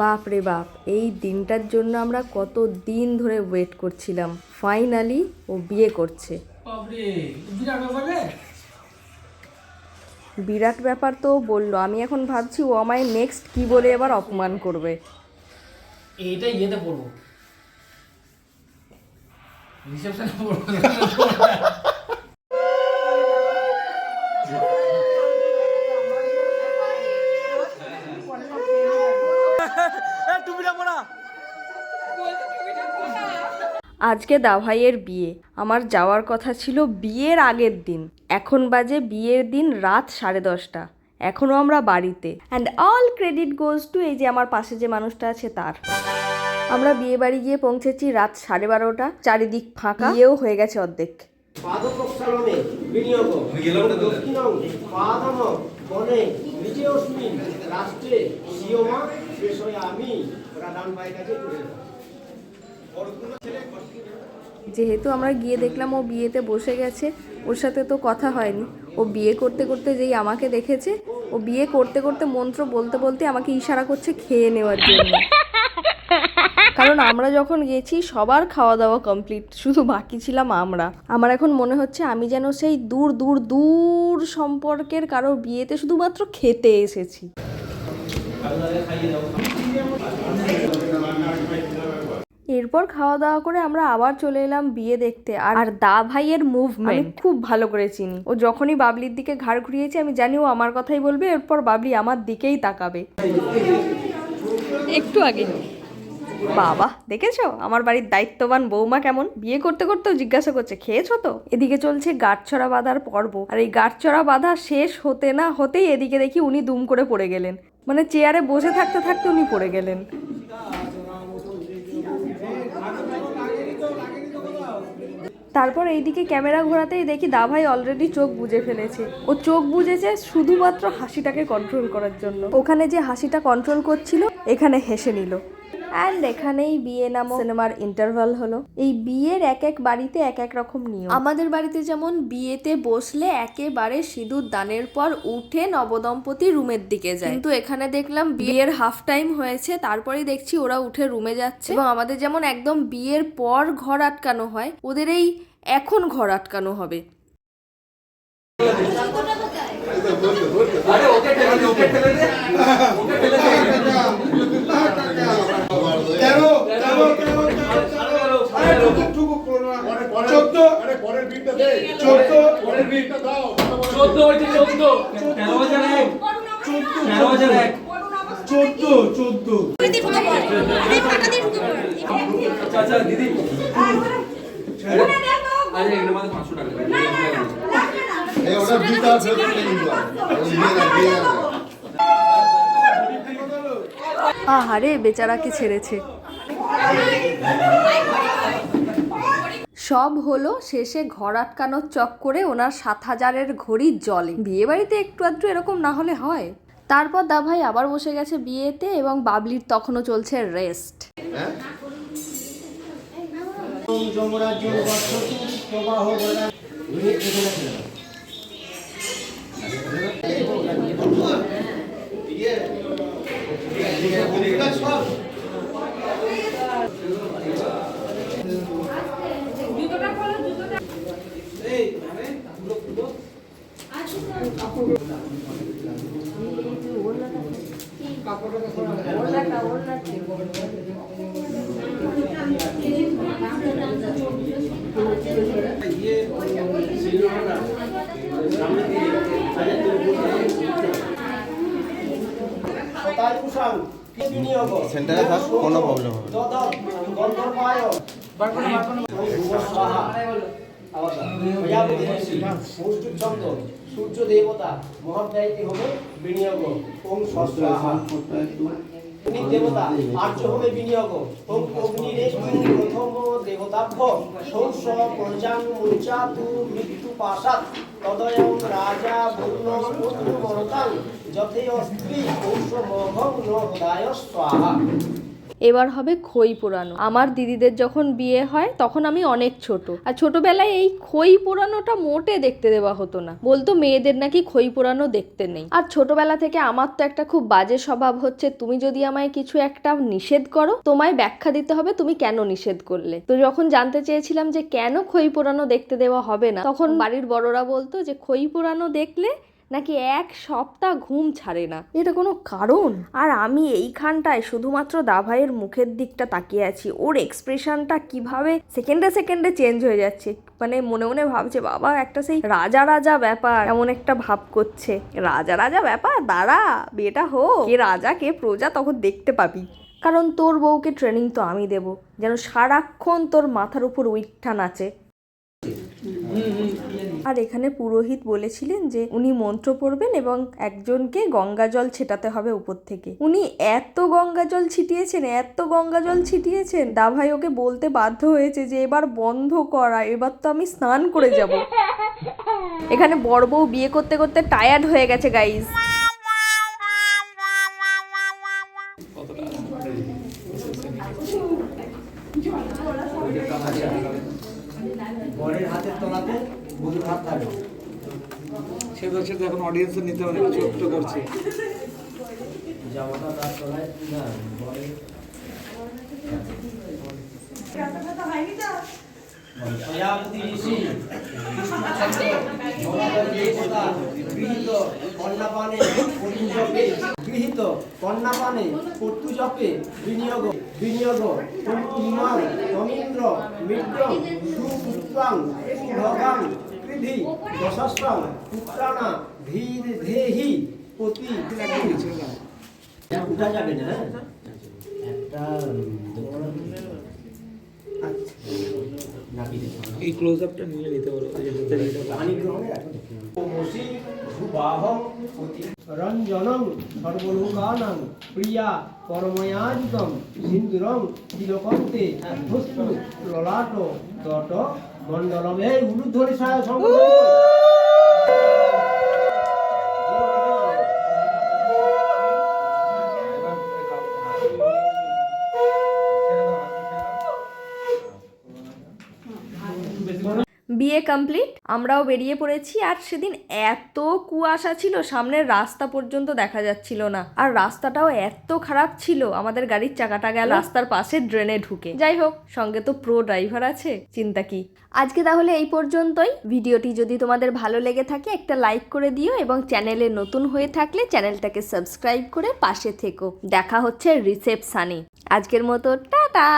বাপ রে বাপ, এই দিনটার জন্য আমরা কত দিন ধরে ওয়েট করছিলাম। ফাইনালি ও বিয়ে করছে। বিরাট ব্যাপার তো বলল। আমি এখন ভাবছি ও আমায় নেক্সট কি বলে এবার অপমান করবে। এইটা ইয়েতে পড়ব রিসেপশনে পড়ব টুপিটা পড়া আজকে দাভাইয়ের বিয়ে। আমার যাওয়ার কথা ছিল বিয়ের আগের দিন। এখন বাজে বিয়ের দিন রাত সাড়ে দশটা। এখনও আমরা বাড়িতে। And all credit goes to এই যে আমার পাশে যে মানুষটা আছে তার। আমরা বিয়ে বাড়ি গিয়ে পৌঁছেছি রাত সাড়ে বারোটা। চারিদিক ফাঁকা। বিয়েও হয়ে গেছে অর্ধেক। রাষ্ট্রে আমি প্রধান ভাইয়ের কাছে তুলে দেব। যেহেতু আমরা গিয়ে দেখলাম ও বিয়েতে বসে গেছে, ওর সাথে তো কথা হয়নি। ও বিয়ে করতে করতে যেই আমাকে দেখেছে, ও বিয়ে করতে করতে মন্ত্র বলতে বলতে আমাকে ইশারা করছে খেয়ে নেওয়ার জন্য। কারণ আমরা যখন গেছি, সবার খাওয়া দাওয়া কমপ্লিট শুধু বাকি ছিলাম আমরা। আমার এখন মনে হচ্ছে আমি যেন সেই দূর দূর দূর সম্পর্কের কারও বিয়েতে শুধুমাত্র খেতে এসেছি। এরপর খাওয়া দাওয়া করে আমরা আবার চলে এলাম বিয়ে দেখতে। আর দা ভাইয়ের মুভমেন্ট খুব ভালো করে চিনি। ও যখনই বাবলির দিকে ঘাড় ঘুরিয়েছে আমি জানি ও আমার কথাই বলবে এরপর বাবলি আমার দিকেই তাকাবে। একটু আগে। বাবা দেখেছ? আমার বাড়ির দায়িত্ববান বৌমা কেমন? বিয়ে করতে করতেও জিজ্ঞাসা করছে খেয়েছো তো? এদিকে চলছে গাঁটছড়া বাঁধার পর্ব। আর এই গাঁটছড়া বাঁধা শেষ হতে না হতেই এদিকে দেখি উনি দুম করে পড়ে গেলেন। মানে চেয়ারে বসে থাকতে থাকতে উনি পড়ে গেলেন। তারপর এইদিকে ক্যামেরা ঘোরাতেই দেখি দাভাই অলরেডি চোখ বুঝে ফেলেছে। ও চোখ বুঝেছে শুধুমাত্র হাসিটাকে কন্ট্রোল করার জন্য। ওখানে যে হাসিটা কন্ট্রোল করছিল, এখানে হেসে নিল। অ্যান্ড এখানেই বিয়ে নামক সিনেমার ইন্টারভাল হলো। এই বিয়ের এক এক বাড়িতে এক এক রকম নিয়ম। আমাদের বাড়িতে যেমন বিয়েতে বসলে একেবারে সিঁদুর দানের পর উঠে নবদম্পতি রুমের দিকে যায়। কিন্তু এখানে দেখলাম বিয়ের হাফ টাইম হয়েছে তারপরেই দেখছি ওরা উঠে রুমে যাচ্ছে। এবং আমাদের যেমন একদম বিয়ের পর ঘর আটকানো হয় ওদের এই এখন ঘর আটকানো হবে। তেরো চোদ্দ চোদ্দ। আচ্ছা দিদি। আরে এগুলো মানে পাঁচশো টাকা। আহারে বেচারাকে ছেড়েছে? সব হলো শেষে ঘর আটকানোর চক্করে ওনার সাত হাজারের ঘড়ি জলে। বিয়ে বাড়িতে একটু আধটু এরকম না হলে হয়। তারপর দাভাই আবার বসে গেছে বিয়েতে এবং বাবলির তখনও চলছে রেস্ট প্রবাহ বলা এখানে ছিল তাই কুষাণ বিনিয়োগ সেন্টারে থাক কোনো প্রবলেম হবে আবার সূর্য দেবতা মহাধ্যায়িত হবে বিনিয়োগ। ওম স্বস্বাহা অগ্নি দেবতা, আর্য হবে বিনিয়োগ। ওম অগ্নিরেষ্টি প্রথম দেবতাভ্য। সৌষ পঞ্চাং মুঞ্চাতু মৃত্যু পাশাত তদয়ং রাজা বর্ণ পুত্র মরতা যথেয় স্ত্রী পৌষমঘং নদায় স্বাহা। এবার হবে খই পোড়ানো। আমার দিদিদের যখন বিয়ে হয়, তখন আমি অনেক ছোট। আর ছোটবেলায় এই খই পোড়ানোটা মোটে দেখতে দেওয়া হতো না। বলতো, মেয়েদের নাকি খই পোড়ানো দেখতে নেই। আর ছোটবেলা থেকে আমার তো একটা খুব বাজে স্বভাব হচ্ছে, তুমি যদি আমায় কিছু একটা নিষেধ করো, তোমায় ব্যাখ্যা দিতে হবে তুমি কেন নিষেধ করলে? তো যখন জানতে চেয়েছিলাম যে কেন খই পোড়ানো দেখতে দেওয়া হবে না, তখন বাড়ির বড়রা বলতো যে, খই পোড়ানো দেখলে নাকি এক সপ্তাহ ঘুম ছাড়ে না? এটা কোনো কারণ? আর আমি এইখানটায় শুধুমাত্র দাভাইয়ের মুখের দিকটা তাকিয়ে আছি। ওর এক্সপ্রেশনটা কীভাবে সেকেন্ডে সেকেন্ডে চেঞ্জ হয়ে যাচ্ছে। মানে মনে মনে ভাবছে বাবা একটা সেই রাজা রাজা ব্যাপার। এমন একটা ভাব করছে। রাজা রাজা ব্যাপার? দাঁড়া বিয়েটা হোক। কে রাজা কে প্রজা তখন দেখতে পাবি। কারণ তোর বউকে ট্রেনিং তো আমি দেব। যেন সারাক্ষণ তোর মাথার উপর উইঠা নাচে আর এখানে পুরোহিত বলেছিলেন যে উনি মন্ত্র পড়বেন এবং একজনকে গঙ্গা জল ছেটাতে হবে উপর থেকে। উনি এত গঙ্গা জল ছিটিয়েছেন, এত গঙ্গা জল ছিটিয়েছেন, দাভাই ওকে বলতে বাধ্য হয়েছে যে এবার বন্ধ করা, এবার তো আমি স্নান করে যাব। এখানে বড় বউ বিয়ে করতে করতে টায়ার্ড হয়ে গেছে গাইজ বরের হাতের তলাতে বধুর হাত থাকবে সে তো এখন অডিয়েন্সের নিতে অনেক ছোট্ট করছে। জামাটা তার তলায়, না বরের দেবতা গৃহীত কন্যাপানে গৃহীত বিনিয়োগ বিনিয়োগ ইমাং তমীন্দ্র মিত্রং সুপুত্রাং সুভগাং কৃধি দশস্রাং পুত্রাণা ধীর ধেহি পতি উঠা যাবে না হ্যাঁ? একটা আচ্ছা। এই ক্লোজ আপটা নিয়ে নিতে পারো এটা পানি গ্রহণে রঞ্জনং সর্বলোকানাং প্রিয়া পরময়াজিতম সিন্দুরং তিলকন্তে ভস্তু ললাট তট মণ্ডলম উরুদ্ধরিষায় উলুধ্বনি বিয়ে কমপ্লিট আমরাও বেরিয়ে পড়েছি। আর সেদিন এত কুয়াশা ছিল সামনের রাস্তা পর্যন্ত দেখা যাচ্ছিল না। আর রাস্তাটাও এত খারাপ ছিল আমাদের গাড়ির চাকাটা গেল রাস্তার পাশে ড্রেনে ঢুকে। যাই হোক সঙ্গে তো প্রো ড্রাইভার আছে চিন্তা কি? আজকে তাহলে এই পর্যন্তই। ভিডিওটি যদি তোমাদের ভালো লেগে থাকে একটা লাইক করে দিও এবং চ্যানেলে নতুন হয়ে থাকলে চ্যানেলটাকে সাবস্ক্রাইব করে পাশে থেকো। দেখা হচ্ছে রিসেপশানে। আজকের মতো টাটা!